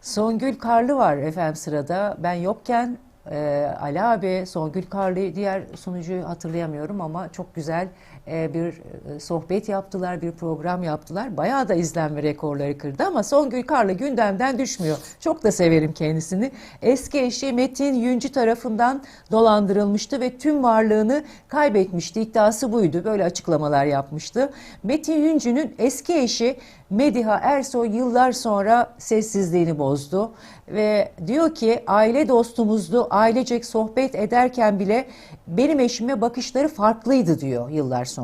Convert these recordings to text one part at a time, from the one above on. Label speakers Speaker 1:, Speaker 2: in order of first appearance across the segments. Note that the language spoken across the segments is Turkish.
Speaker 1: Songül Karlı var efendim sırada. Ben yokken e, Ali abi, Songül Karlı diğer sunucuyu hatırlayamıyorum ama çok güzel bir e, sohbet yaptılar, bir program yaptılar. Bayağı da izlenme rekorları kırdı ama Songül Karlı gündemden düşmüyor. Çok da severim kendisini. Eski eşi Metin Yüncü tarafından dolandırılmıştı ve tüm varlığını kaybetmişti. İddiası buydu. Böyle açıklamalar yapmıştı. Metin Yüncü'nün eski eşi Mediha Ersoy yıllar sonra sessizliğini bozdu ve diyor ki aile dostumuzdu, ailecek sohbet ederken bile benim eşime bakışları farklıydı diyor yıllar sonra.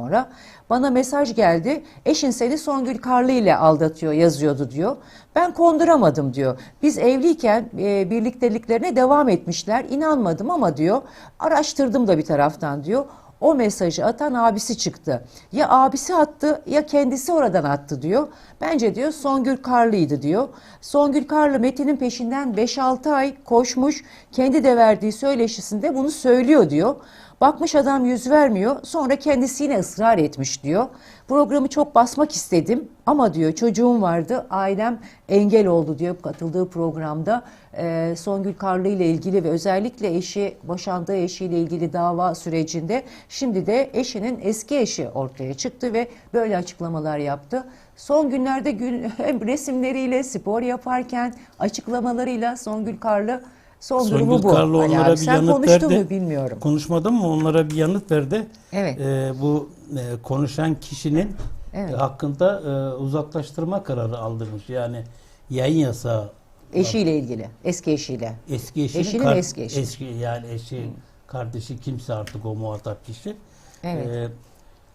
Speaker 1: Bana mesaj geldi, eşin seni Songül Karlı ile aldatıyor yazıyordu diyor. Ben konduramadım diyor. Biz evliyken e, birlikteliklerine devam etmişler, inanmadım ama diyor araştırdım da bir taraftan diyor. O mesajı atan abisi çıktı. Ya abisi attı ya kendisi oradan attı diyor. Bence diyor Songül Karlı'ydı diyor. Songül Karlı Metin'in peşinden 5-6 ay koşmuş. Kendi de verdiği söyleşisinde bunu söylüyor diyor. Bakmış adam yüz vermiyor. Sonra kendisi yine ısrar etmiş diyor. Programı çok basmak istedim ama diyor çocuğum vardı. Ailem engel oldu diyor katıldığı programda. Ee, Songül Karlı ile ilgili ve özellikle eşi boşandığı eşiyle ilgili dava sürecinde şimdi de eşinin eski eşi ortaya çıktı ve böyle açıklamalar yaptı. Son günlerde gün, resimleriyle spor yaparken açıklamalarıyla Songül Karlı son durumu
Speaker 2: Songül
Speaker 1: bu.
Speaker 2: Karlı onlara
Speaker 1: abi.
Speaker 2: bir
Speaker 1: Sen
Speaker 2: yanıt
Speaker 1: konuştun
Speaker 2: verdi.
Speaker 1: mu bilmiyorum.
Speaker 2: Konuşmadım mı onlara bir yanıt verdi.
Speaker 1: Evet.
Speaker 2: Ee, bu e, konuşan kişinin
Speaker 1: Evet.
Speaker 2: e, hakkında e, uzaklaştırma kararı aldırmış. Yani yayın yasağı
Speaker 1: Eşiyle ilgili. Eski eşiyle.
Speaker 2: eski eşinin
Speaker 1: Eşinin
Speaker 2: kar-
Speaker 1: eski eşi.
Speaker 2: eski yani eşi kardeşi kimse artık o muhatap kişi.
Speaker 1: Evet.
Speaker 2: Ee,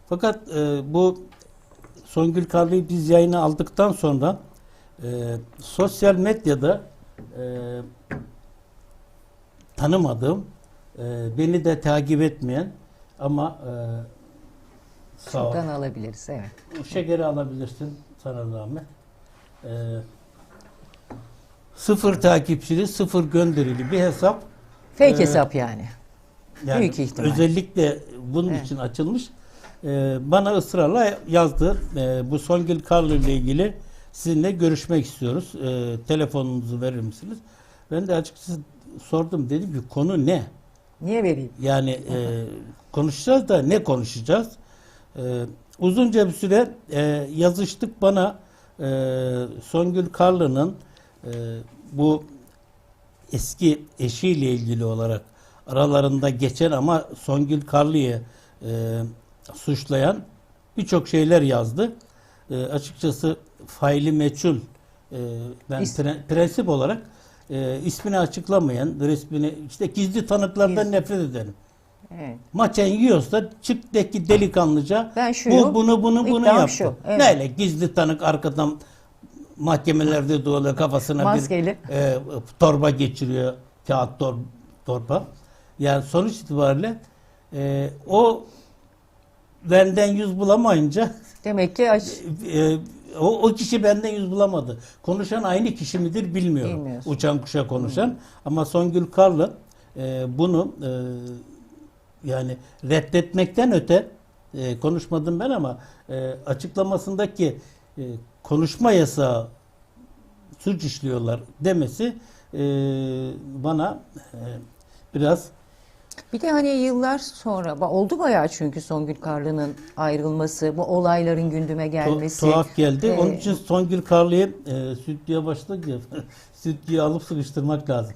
Speaker 2: fakat e, bu Songül Karlı'yı biz yayına aldıktan sonra e, sosyal medyada e, tanımadığım, e, beni de takip etmeyen ama e, sağ ol.
Speaker 1: Şuradan alabiliriz. Evet.
Speaker 2: Şekeri alabilirsin sana zahmet. E, sıfır takipçili, sıfır gönderili bir hesap.
Speaker 1: Fake
Speaker 2: Ee,
Speaker 1: hesap yani.
Speaker 2: Yani
Speaker 1: Büyük ihtimal.
Speaker 2: Özellikle bunun
Speaker 1: Evet.
Speaker 2: için açılmış. Ee, bana ısrarla yazdı. Ee, bu Songül Karlı ile ilgili sizinle görüşmek istiyoruz. Ee, telefonunuzu verir misiniz? Ben de açıkçası sordum. Dedim ki konu ne?
Speaker 1: Niye vereyim?
Speaker 2: Yani e, konuşacağız da ne konuşacağız? Ee, uzunca bir süre e, yazıştık bana e, Songül Karlı'nın e, bu eski eşiyle ilgili olarak aralarında geçen ama Songül Karlı'yı e, suçlayan birçok şeyler yazdı. E, açıkçası faili meçhul e, ben pre- prensip olarak e, ismini açıklamayan, resmini işte gizli tanıklardan
Speaker 1: Gizli.
Speaker 2: nefret ederim.
Speaker 1: Evet.
Speaker 2: Maçen yiyorsa çık de ki delikanlıca
Speaker 1: Ben şuyum,
Speaker 2: bu bunu bunu bunu
Speaker 1: iddiam
Speaker 2: yaptı.
Speaker 1: şu, evet.
Speaker 2: Neyle gizli tanık arkadan mahkemelerde dolayı kafasına
Speaker 1: Maskeli.
Speaker 2: bir e, torba geçiriyor. Kağıt tor, torba. Yani sonuç itibariyle e, o benden yüz bulamayınca
Speaker 1: Demek ki aç,
Speaker 2: e, o, o kişi benden yüz bulamadı. Konuşan aynı kişi midir bilmiyorum.
Speaker 1: Bilmiyorsun.
Speaker 2: Uçan kuşa konuşan. Ama Songül Karlı e, bunu e, yani reddetmekten öte e, konuşmadım ben ama e, açıklamasındaki e, konuşma yasağı suç işliyorlar demesi e, bana e, biraz
Speaker 1: Bir de hani yıllar sonra oldu bayağı çünkü Songül Karlı'nın ayrılması, bu olayların gündeme
Speaker 2: tu-
Speaker 1: gelmesi.
Speaker 2: tuhaf geldi.
Speaker 1: Ee,
Speaker 2: Onun için Songül Karlı'yı e, sütlüye başladık ya sütlüyü alıp sıkıştırmak lazım.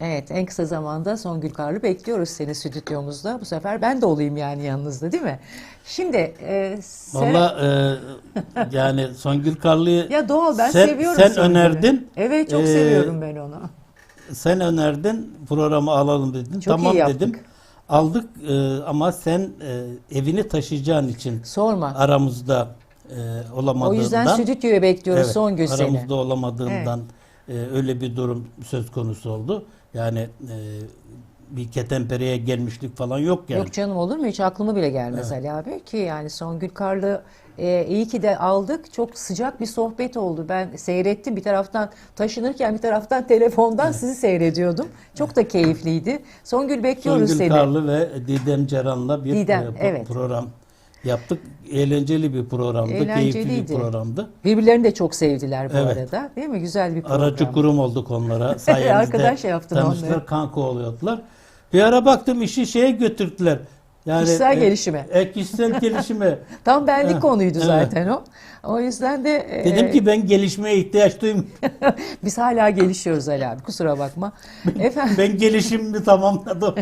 Speaker 1: Evet, en kısa zamanda Songül Karlı bekliyoruz seni stüdyomuzda. Bu sefer ben de olayım yani yanınızda değil mi? Şimdi e, sen-
Speaker 2: Valla e, yani Songül Karlı'yı
Speaker 1: ya doğal ben
Speaker 2: sen,
Speaker 1: seviyorum
Speaker 2: sen
Speaker 1: Songül'ü.
Speaker 2: önerdin.
Speaker 1: Evet çok
Speaker 2: Ee,
Speaker 1: seviyorum ben onu.
Speaker 2: Sen önerdin programı alalım dedin.
Speaker 1: Çok
Speaker 2: tamam
Speaker 1: iyi yaptık.
Speaker 2: dedim. Aldık e, ama sen e, evini taşıyacağın için
Speaker 1: Sorma.
Speaker 2: aramızda e,
Speaker 1: O
Speaker 2: olamadığından
Speaker 1: yüzden stüdyoya bekliyoruz
Speaker 2: Evet,
Speaker 1: Songül seni.
Speaker 2: aramızda olamadığından e, öyle bir durum söz konusu oldu. Yani e, bir ketenpereye gelmişlik falan yok yani.
Speaker 1: Yok canım olur mu? Hiç aklıma bile gelmez Ali abi ki yani Songül Karlı e, iyi ki de aldık. Çok sıcak bir sohbet oldu. Ben seyrettim bir taraftan taşınırken bir taraftan telefondan sizi seyrediyordum. Çok da keyifliydi. Songül bekliyoruz
Speaker 2: Songül
Speaker 1: seni.
Speaker 2: Karlı ve Didem Ceran'la bir
Speaker 1: Didem,
Speaker 2: e,
Speaker 1: evet.
Speaker 2: program yaptık. Eğlenceli bir programdı, keyifli bir programdı.
Speaker 1: Birbirlerini de çok sevdiler bu
Speaker 2: Evet.
Speaker 1: arada. Değil mi? Güzel bir program.
Speaker 2: Aracı kurum olduk onlara. Sayenizde
Speaker 1: Arkadaş yaptın
Speaker 2: tanıştılar,
Speaker 1: onları.
Speaker 2: kanka oluyordular. Bir ara baktım işi şeye götürdüler. Yani
Speaker 1: Kişisel
Speaker 2: e,
Speaker 1: gelişime.
Speaker 2: E, kişisel gelişime.
Speaker 1: Tam benlik
Speaker 2: Ha,
Speaker 1: konuydu
Speaker 2: evet.
Speaker 1: zaten o. O yüzden de e,
Speaker 2: Dedim ki ben gelişmeye ihtiyaç duymuyorum.
Speaker 1: biz hala gelişiyoruz Ali abi. Kusura bakma. Efendim
Speaker 2: ben gelişimimi tamamladım.